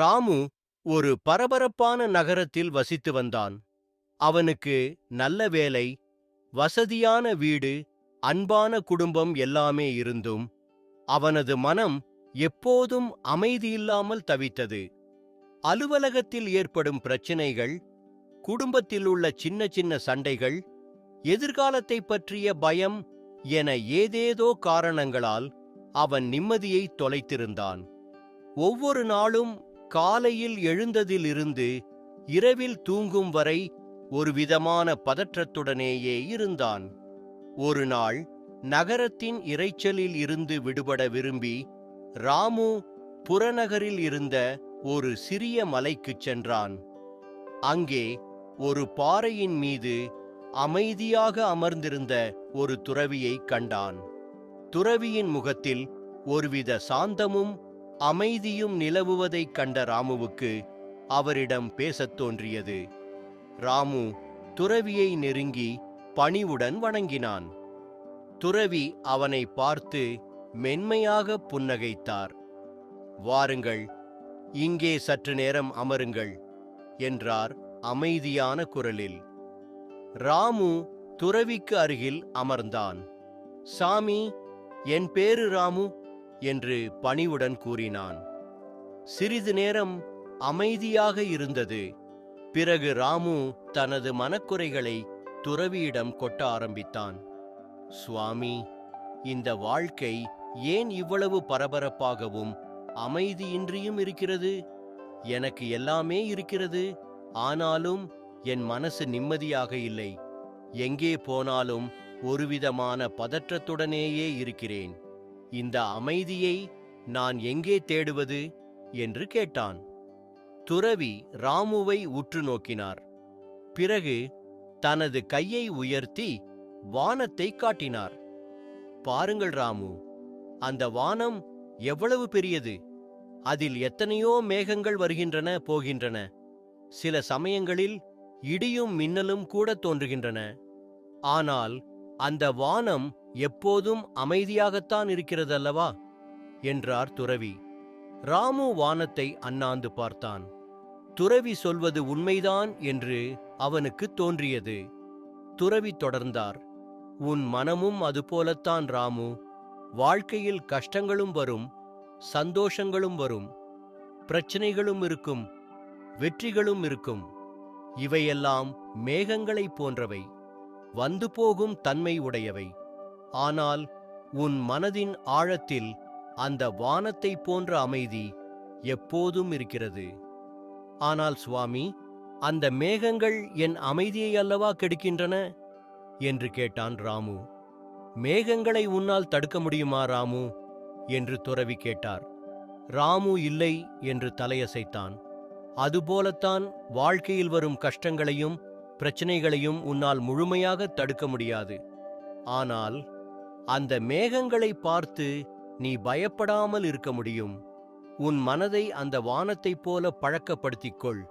ராமு ஒரு பரபரப்பான நகரத்தில் வசித்து வந்தான். அவனுக்கு நல்ல வேலை வசதியான வீடு அன்பான குடும்பம் எல்லாமே இருந்தும் அவனது மனம் எப்போதும் அமைதியில்லாமல் தவித்தது. அலுவலகத்தில் ஏற்படும் பிரச்சினைகள் குடும்பத்தில் உள்ள சின்ன சின்ன சண்டைகள் எதிர்காலத்தை பற்றிய பயம் என ஏதேதோ காரணங்களால் அவன் நிம்மதியை தொலைத்திருந்தான். ஒவ்வொரு நாளும் காலையில் எழுந்ததிலிருந்து இரவில் தூங்கும் வரை ஒரு விதமான பதற்றத்துடனேயே இருந்தான். ஒரு நாள் நகரத்தின் இரைச்சலில் இருந்து விடுபட விரும்பி ராமு புறநகரில் இருந்த ஒரு சிறிய மலைக்குச் சென்றான். அங்கே ஒரு பாறையின் மீது அமைதியாக அமர்ந்திருந்த ஒரு துறவியை கண்டான். துறவியின் முகத்தில் ஒருவித சாந்தமும் அமைதியும் நிலவுவதைக் கண்ட ராமுவுக்கு அவரிடம் பேசத் தோன்றியது. ராமு துறவியை நெருங்கி பணிவுடன் வணங்கினான். துறவி அவனை பார்த்து மென்மையாக புன்னகைத்தார். வாருங்கள் இங்கே சற்று நேரம் அமருங்கள் என்றார் அமைதியான குரலில். ராமு துறவிக்கு அருகில் அமர்ந்தான். சாமி என் பேரு ராமு. என்று பணிவுடன் கூறினான். சிறிது நேரம் அமைதியாக இருந்தது. பிறகு ராமு தனது மனக்குறைகளை துறவியிடம் கொட்ட ஆரம்பித்தான். சுவாமி இந்த வாழ்க்கை ஏன் இவ்வளவு பரபரப்பாகவும் அமைதியின்றியும் இருக்கிறது? எனக்கு எல்லாமே இருக்கிறது. ஆனாலும் என் மனசு நிம்மதியாக இல்லை. எங்கே போனாலும் ஒருவிதமான பதற்றத்துடனேயே இருக்கிறேன். இந்த அமைதியை நான் எங்கே தேடுவது? என்று கேட்டான். துறவி ராமுவை உற்று நோக்கினார். பிறகு தனது கையை உயர்த்தி வானத்தை காட்டினார். பாருங்கள் ராமு அந்த வானம் எவ்வளவு பெரியது? அதில் எத்தனையோ மேகங்கள் வருகின்றன போகின்றன. சில சமயங்களில் இடியும் மின்னலும் கூட தோன்றுகின்றன. ஆனால் அந்த வானம் எப்போதும் அமைதியாகத்தான் இருக்கிறதல்லவா? என்றார் துறவி. ராமு வானத்தை அண்ணாந்து பார்த்தான். துறவி சொல்வது உண்மைதான் என்று அவனுக்கு தோன்றியது. துறவி தொடர்ந்தார். உன் மனமும் அதுபோலத்தான் ராமு. வாழ்க்கையில் கஷ்டங்களும் வரும் சந்தோஷங்களும் வரும் பிரச்சனைகளும் இருக்கும் வெற்றிகளும் இருக்கும். இவையெல்லாம் மேகங்களைப் போன்றவை. வந்து போகும் தன்மை உடையவை. ஆனால் உன் மனதின் ஆழத்தில் அந்த வானத்தைப் போன்ற அமைதி எப்போதும் இருக்கிறது. ஆனால் சுவாமி அந்த மேகங்கள் என் அமைதியை அல்லவா கெடுக்கின்றன? என்று கேட்டான் ராமு. மேகங்களை உன்னால் தடுக்க முடியுமா ராமு? என்று துறவி கேட்டார். ராமு இல்லை என்று தலையசைத்தான். அதுபோலத்தான் வாழ்க்கையில் வரும் கஷ்டங்களையும் பிரச்சனைகளையும் உன்னால் முழுமையாக தடுக்க முடியாது. ஆனால் அந்த மேகங்களை பார்த்து நீ பயப்படாமல் இருக்க முடியும். உன் மனதை அந்த வானத்தைப் போல பழக்கப்படுத்திக் கொள்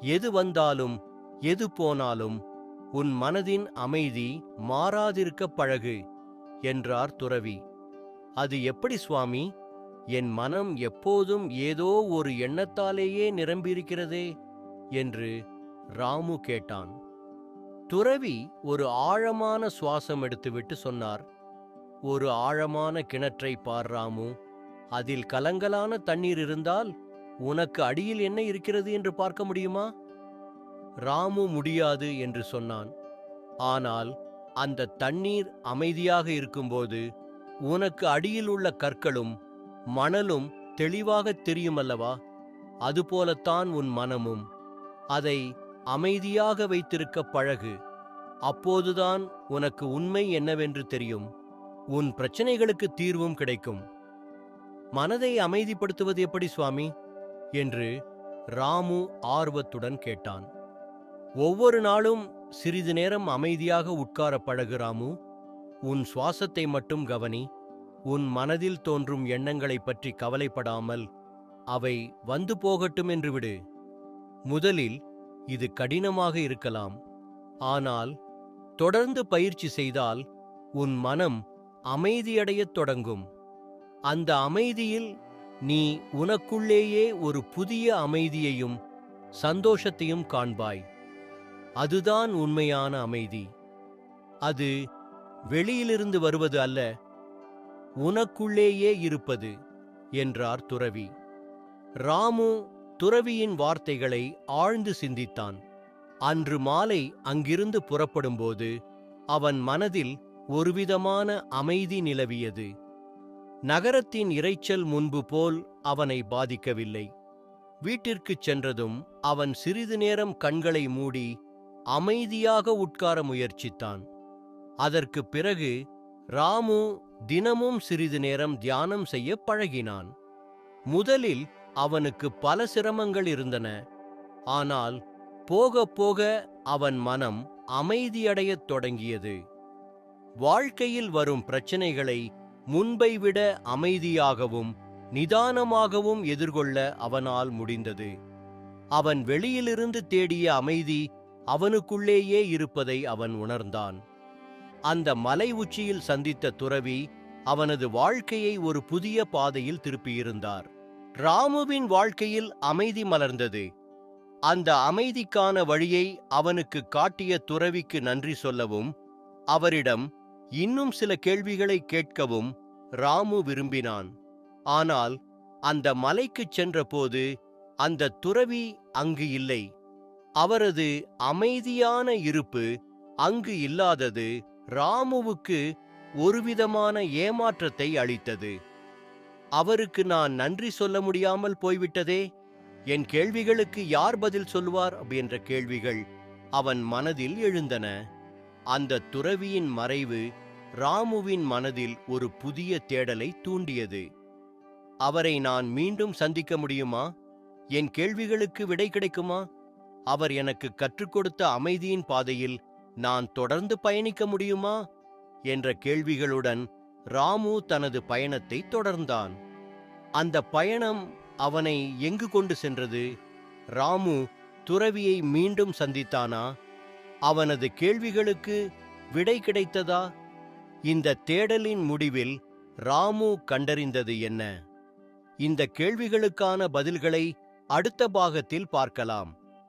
எது வந்தாலும் எது போனாலும் உன் மனதின் அமைதி மாறாதிருக்க பழகு என்றார் துறவி. அது எப்படி சுவாமி? என் மனம் எப்போதும் ஏதோ ஒரு எண்ணத்தாலேயே நிரம்பியிருக்கிறதே என்று ராமு கேட்டான். துறவி ஒரு ஆழமான சுவாசம் எடுத்துவிட்டு சொன்னார் ஒரு ஆழமான கிணற்றை பார் ராமு அதில் கலங்கலான தண்ணீர் இருந்தால் உனக்கு அடியில் என்ன இருக்கிறது என்று பார்க்க முடியுமா? ராமு முடியாது என்று சொன்னான். ஆனால் அந்த தண்ணீர் அமைதியாக இருக்கும்போது உனக்கு அடியில் உள்ள கற்களும் மணலும் தெளிவாகத் தெரியுமல்லவா? அதுபோலத்தான் உன் மனமும். அதை அமைதியாக வைத்திருக்க பழகு. அப்போதுதான் உனக்கு உண்மை என்னவென்று தெரியும். உன் பிரச்சனைகளுக்கு தீர்வும் கிடைக்கும். மனதை அமைதிப்படுத்துவது எப்படி சுவாமி? என்று ராமு ஆர்வத்துடன் கேட்டான். ஒவ்வொரு நாளும் சிறிது நேரம் அமைதியாக உட்கார பழகு ராமு. உன் சுவாசத்தை மட்டும் கவனி. உன் மனதில் தோன்றும் எண்ணங்களைப் பற்றி கவலைப்படாமல் அவை வந்து போகட்டும் என்று விடு. முதலில் இது கடினமாக இருக்கலாம். ஆனால் தொடர்ந்து பயிற்சி செய்தால் உன் மனம் அமைதியடையத் தொடங்கும். அந்த அமைதியில் நீ உனக்குள்ளேயே ஒரு புதிய அமைதியையும் சந்தோஷத்தையும் காண்பாய். அதுதான் உண்மையான அமைதி. அது வெளியிலிருந்து வருவது அல்ல உனக்குள்ளேயே இருப்பது என்றார் துறவி. ராமு துறவியின் வார்த்தைகளை ஆழ்ந்து சிந்தித்தான். அன்று மாலை அங்கிருந்து புறப்படும்போது அவன் மனதில் ஒருவிதமான அமைதி நிலவியது. நகரத்தின் இரைச்சல் முன்பு போல் அவனை பாதிக்கவில்லை. வீட்டிற்குச் சென்றதும் அவன் சிறிது நேரம் கண்களை மூடி அமைதியாக உட்கார முயற்சித்தான். அதற்குப் பிறகு ராமு தினமும் சிறிது நேரம் தியானம் செய்ய பழகினான். முதலில் அவனுக்கு பல சிரமங்கள் இருந்தன. ஆனால் போக போக அவன் மனம் அமைதியடையத் தொடங்கியது. வாழ்க்கையில் வரும் பிரச்சனைகளை முன்பை விட அமைதியாகவும் நிதானமாகவும் எதிர்கொள்ள அவனால் முடிந்தது. அவன் வெளியிலிருந்து தேடிய அமைதி அவனுக்குள்ளேயே இருப்பதை அவன் உணர்ந்தான். அந்த மலை உச்சியில் சந்தித்த துறவி அவனது வாழ்க்கையை ஒரு புதிய பாதையில் திருப்பியிருந்தார். ராமுவின் வாழ்க்கையில் அமைதி மலர்ந்தது. அந்த அமைதிக்கான வழியை அவனுக்கு காட்டிய துறவிக்கு நன்றி சொல்லவும் அவரிடம் இன்னும் சில கேள்விகளை கேட்கவும் ராமு விரும்பினான். ஆனால் அந்த மலைக்குச் சென்றபோது அந்த துறவி அங்கு இல்லை. அவரது அமைதியான இருப்பு அங்கு இல்லாதது ராமுவுக்கு ஒருவிதமான ஏமாற்றத்தை அளித்தது. அவருக்கு நான் நன்றி சொல்ல முடியாமல் போய்விட்டதே? என் கேள்விகளுக்கு யார் பதில் சொல்வார் என்ற கேள்விகள் அவன் மனதில் எழுந்தன. அந்த துறவியின் மறைவு ராமுவின் மனதில் ஒரு புதிய தேடலை தூண்டியது. அவரை நான் மீண்டும் சந்திக்க முடியுமா? என் கேள்விகளுக்கு விடை கிடைக்குமா? அவர் எனக்கு கற்றுக் கொடுத்த அமைதியின் பாதையில் நான் தொடர்ந்து பயணிக்க முடியுமா? என்ற கேள்விகளுடன் ராமு தனது பயணத்தை தொடர்ந்தான். அந்த பயணம் அவனை எங்கு கொண்டு சென்றது? ராமு துறவியை மீண்டும் சந்தித்தானா? அவனது கேள்விகளுக்கு விடை கிடைத்ததா? இந்த தேடலின் முடிவில் ராமு கண்டறிந்தது என்ன? இந்த கேள்விகளுக்கான பதில்களை அடுத்த பாகத்தில் பார்க்கலாம்.